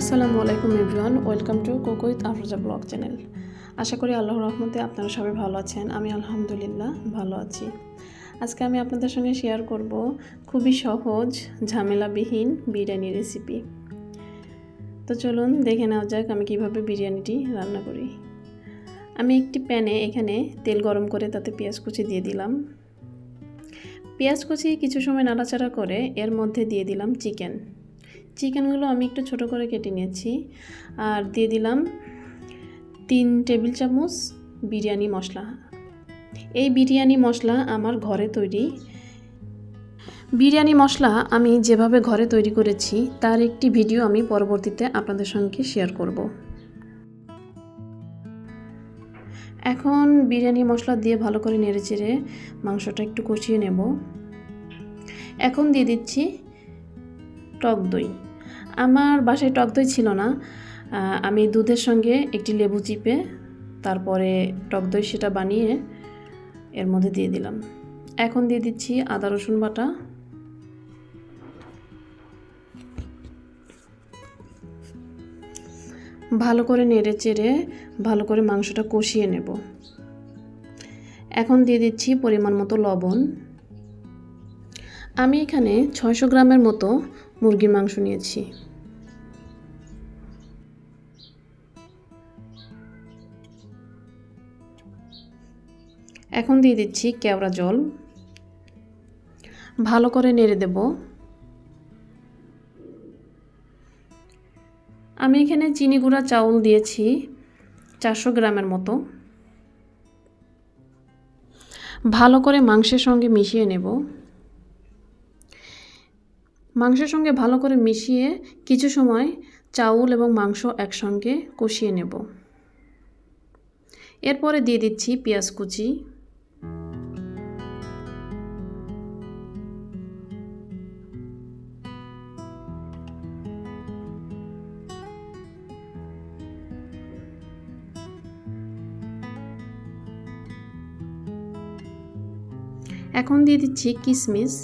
আসসালামু আলাইকুম everyone, welcome to কোকোইত আফরোজা ব্লগ চ্যানেল। আশা করি আল্লাহ রহমতে আপনারা সবাই ভালো আছেন, আমি আলহামদুলিল্লাহ ভালো আছি। আজকে আমি আপনাদের সঙ্গে শেয়ার করব খুবই সহজ, ঝামেলাবিহীন বিরিয়ানি রেসিপি তো চলুন দেখে নেওয়া যাক আমি কীভাবে বিরিয়ানিটি রান্না করি। আমি একটি প্যানে এখানে তেল গরম করে তাতে পেঁয়াজ কুচি দিয়ে দিলাম। পেঁয়াজ কুচি কিছু সময় নাড়াচাড়া করে এর মধ্যে দিয়ে দিলাম চিকেন। চিকেনগুলো আমি একটু ছোট করে কেটে নিয়েছি। আর দিয়ে দিলাম তিন টেবিল চামচ বিরিয়ানি মশলা। এই বিরিয়ানি মশলা আমার ঘরে তৈরি। বিরিয়ানি মশলা আমি যেভাবে ঘরে তৈরি করেছি, তার একটি ভিডিও আমি পরবর্তীতে আপনাদের সঙ্গে শেয়ার করব। এখন বিরিয়ানি মশলা দিয়ে ভালো করে নেড়েচেড়ে মাংসটা একটু কষিয়ে নেব। এখন দিয়ে দিচ্ছি টক দই। আমার বাসায় টক দই ছিল না। আমি দুধের সঙ্গে একটি লেবু চিপে তারপরে টক দই সেটা বানিয়ে এর মধ্যে দিয়ে দিলাম। এখন দিয়ে দিচ্ছি আদা, রসুন বাটা। ভালো করে নেড়ে চেড়ে ভালো করে মাংসটা কষিয়ে নেব। এখন দিয়ে দিচ্ছি পরিমাণ মতো লবণ। আমি এখানে ছয়শো গ্রামের মতো মুরগির মাংস নিয়েছি। এখন দিয়ে দিচ্ছি কেওড়া জল। ভালো করে নেড়ে দেব। আমি এখানে চিনি গুঁড়া চাউল দিয়েছি চারশো গ্রামের মতো। ভালো করে মাংসের সঙ্গে মিশিয়ে নেব। মাংসের সঙ্গে ভালো করে মিশিয়ে কিছু সময় চাউল এবং মাংস একসঙ্গে কষিয়ে নেব। এরপরে দিয়ে দিচ্ছি পেঁয়াজ কুচি। এখন দিয়ে দিচ্ছি কিশমিশ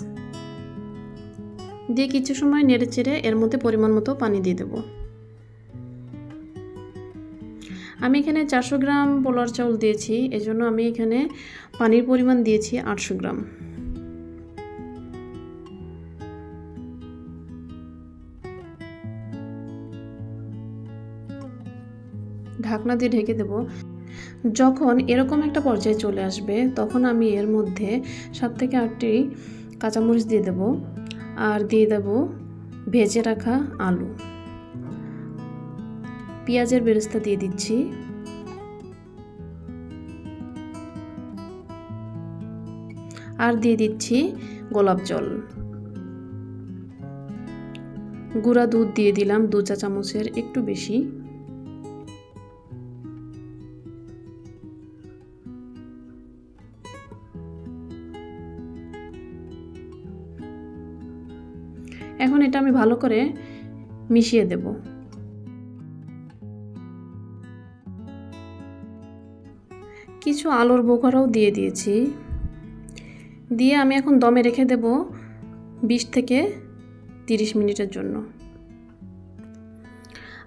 দিয়ে কিছু সময় নেড়ে চেড়ে এর মধ্যে পরিমাণ মতো পানি দিয়ে দেব। আমি এখানে চারশো গ্রাম পোলার চাউল দিয়েছি, এজন্য আমি এখানে পানির পরিমাণ দিয়েছি আটশো গ্রাম। ঢাকনা দিয়ে ঢেকে দেব। যখন এরকম একটা পর্যায়ে চলে আসবে, তখন আমি এর মধ্যে সাত থেকে আটটি কাঁচামরিচ দিয়ে দেব। আর দিয়ে দেব ভেজে রাখা আলু। পেঁয়াজের বেরেস্তা দিয়ে দিচ্ছি। আর দিয়ে দিচ্ছি গোলাপ জল। গুঁড়া দুধ দিয়ে দিলাম দু চা চামচের একটু বেশি। এখন এটা আমি ভালো করে মিশিয়ে দেব। কিছু আলুর বোখারাও দিয়ে দিয়েছি। দিয়ে আমি এখন দমে রেখে দেব বিশ থেকে তিরিশ মিনিটের জন্য।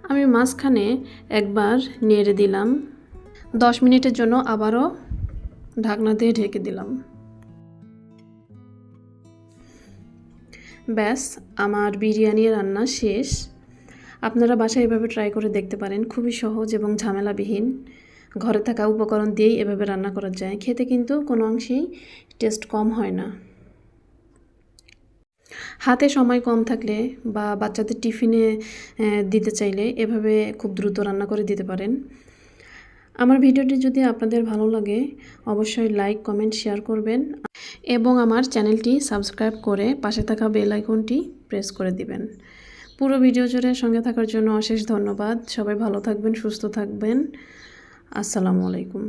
আমি মাঝখানে একবার নেড়ে দিলাম। দশ মিনিটের জন্য আবারও ঢাকনা দিয়ে ঢেকে দিলাম। ব্যাস, আমার বিরিয়ানি রান্না শেষ। আপনারা বাসায় এভাবে ট্রাই করে দেখতে পারেন, খুবই সহজ এবং ঝামেলাবিহীন। ঘরে থাকা উপকরণ দিয়েই এভাবে রান্না করা যায়। খেতে কিন্তু কোনো অংশেই টেস্ট কম হয় না। হাতে সময় কম থাকলে বা বাচ্চাদের টিফিনে দিতে চাইলে এভাবে খুব দ্রুত রান্না করে দিতে পারেন। আমার ভিডিওটি যদি আপনাদের ভালো লাগে, অবশ্যই লাইক কমেন্ট শেয়ার করবেন। এবং আমার চ্যানেলটি সাবস্ক্রাইব করে পাশে থাকা বেল আইকনটি প্রেস করে দিবেন। পুরো ভিডিও জুড়ে সঙ্গে থাকার জন্য অশেষ ধন্যবাদ। সবাই ভালো থাকবেন, সুস্থ থাকবেন। আসসালামু আলাইকুম।